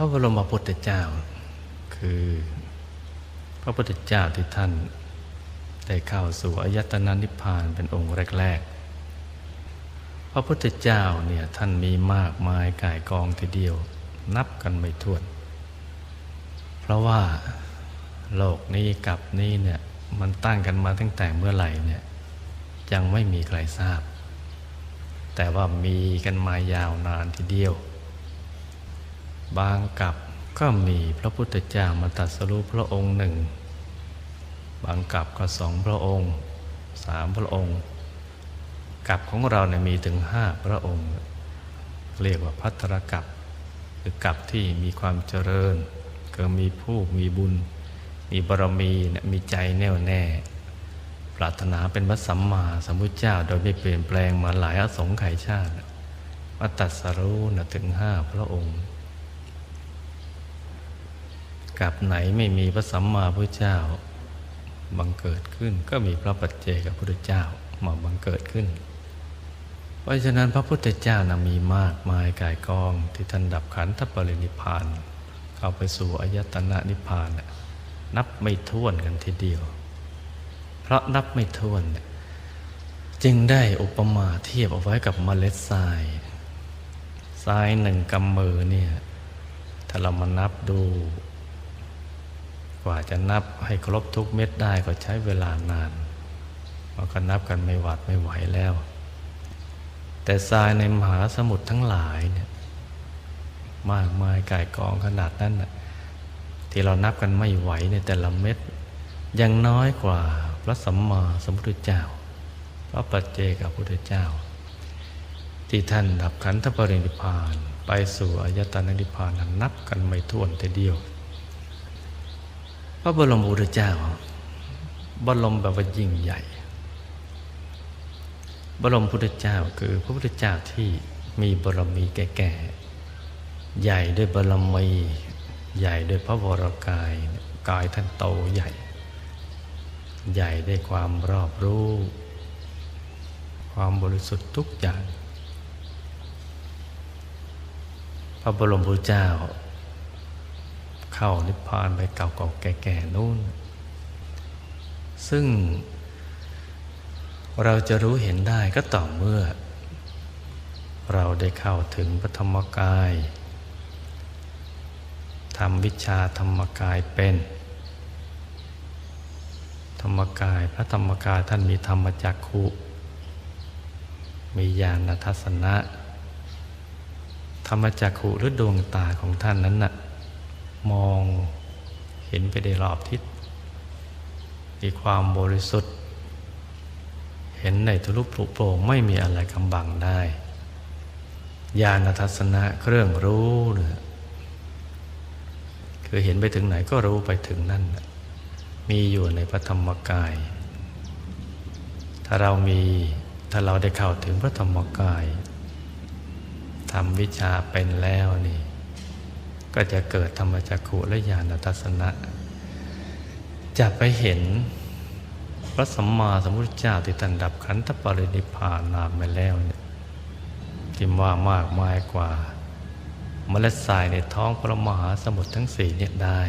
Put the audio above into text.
ระบรมพุทธเจ้า คือ พระพุทธเจ้าที่ท่าน ได้เข้าสู่อายตนะนิพพานเป็นองค์แรก ๆ พระพุทธเจ้าเนี่ยท่านมีมากมายกายกองทีเดียว นับกันไม่ถ้วน เพราะว่าโลกนี้กับนี้เนี่ยมันตั้งกันมาตั้งแต่เมื่อไหร่เนี่ยยังไม่มีใครทราบ แต่ว่ามีกันมายาวนานทีเดียว บางกับก็มีพระพุทธเจ้ามาตรัสรู้พระองค์หนึ่ง บางกับก็สองพระองค์สามพระองค์กับของเราเนี่ยมีถึงห้าพระองค์ เรียกว่าพัทรกับคือกับที่มีความเจริญ ก็มีผู้มีบุญ มีบารมีเนี่ยมีใจแน่วแน่ ปรารถนาเป็นพระสัมมาสัมพุทธเจ้า โดยไม่เปลี่ยนแปลงมาหลายอสงไขยชาติมาตรัสรู้นะถึงห้าพระองค์ กับไหนไม่มีพระสัมมาพุทธเจ้า บังเกิดขึ้น ก็มีพระปัจเจกพุทธเจ้ามาบังเกิดขึ้น เพราะฉะนั้นพระพุทธเจ้านะมีมากมายกายกองที่ท่านดับขันธปรินิพาน เข้าไปสู่อายตนะนิพาน นับไม่ถ้วนกันทีเดียว เพราะนับไม่ถ้วนจึงได้อุปมาเทียบเอาไว้กับเมล็ดทรายทรายหนึ่งกำมือเนี่ยถ้าเรามานับดู กว่าจะนับให้ครบทุกเม็ดได้ก็ใช้เวลานานมันก็นับกันไม่หวัดไม่ไหวแล้ว แต่ทรายในมหาสมุทรทั้งหลายเนี่ยมากมายก่ายกองขนาดนั้นน่ะที่เรานับกันไม่ไหวในแต่ละเม็ดยังน้อยกว่าพระสัมมาสัมพุทธเจ้า พระปัจเจกับพุทธเจ้า ที่ท่านดับขันธปรินิพาน ไปสู่อายตนะนิพพานนั้นนับกันไม่ถ้วนแต่เดียว พระบรมพุทธเจ้า บรมแบบว่ายิ่งใหญ่ บรมพุทธเจ้าคือพระพุทธเจ้าที่มีบรมีแก่ๆ ใหญ่ด้วยบรมี ใหญ่ด้วยพระวรกาย กายท่านโตใหญ่ ใหญ่ด้วยความรอบรู้ ความบริสุทธิ์ทุกอย่าง พระบรมพุทธเจ้า เข้านิพพานไปเก่าๆแก่ๆนู่น ซึ่งเราจะรู้เห็นได้ก็ต่อเมื่อ เราได้เข้าถึงพระธรรมกายทำวิชาธรรมกายเป็น ธรรมกายพระธรรมกายท่านมีธรรมจักขุมีญาณทัศนะ ธรรมจักขุหรือดวงตาของท่านนั้นน่ะ มองเห็นไปได้รอบทิศมีความบริสุทธิ์ เห็นในทุลุปลุโปร่งไม่มีอะไรกำบังได้ญาณทัศนะเครื่องรู้เนี่ยคือเห็นไปถึงไหนก็รู้ไปถึงนั่น มีอยู่ในพระธรรมกาย ถ้าเรามีถ้าเราได้เข้าถึงพระธรรมกายทำวิชาเป็นแล้วนี่ ก็จะเกิดธรรมจักขุและญาณทัศนะ จะไปเห็นพระสัมมาสัมพุทธเจ้าที่ตันดับขันธปรินิพพานนามไปแล้วเนี่ยที่ว่ามากมายกว่า เมล็ดทรายในท้องพระมหาสมุทรทั้งสี่เนี่ยได้